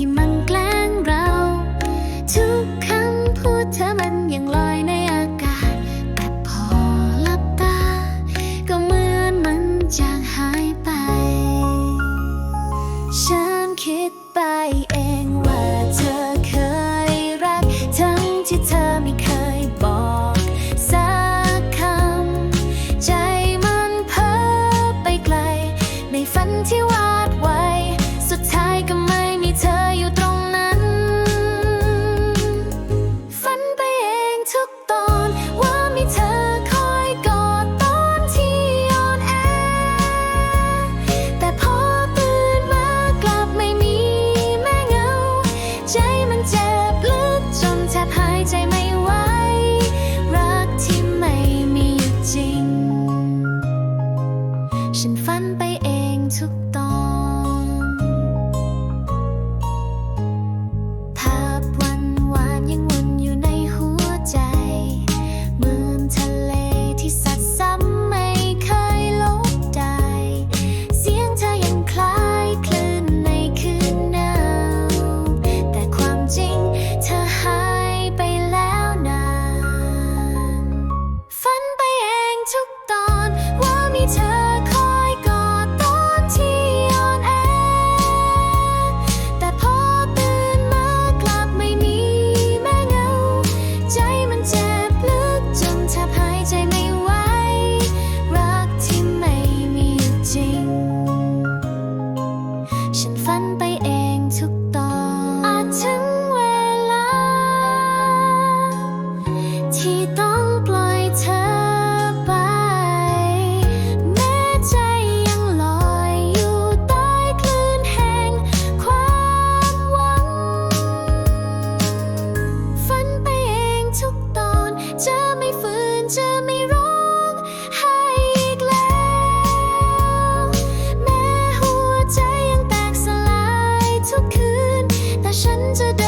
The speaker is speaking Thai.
ที่มันแกล้งเรา ทุกคำพูดเธอมันยังลอยใน จะไม่ร้องไห้อีกแล้ว แม้หัวใจยังแตกสลายทุกคืน แต่ฉันจะเดิน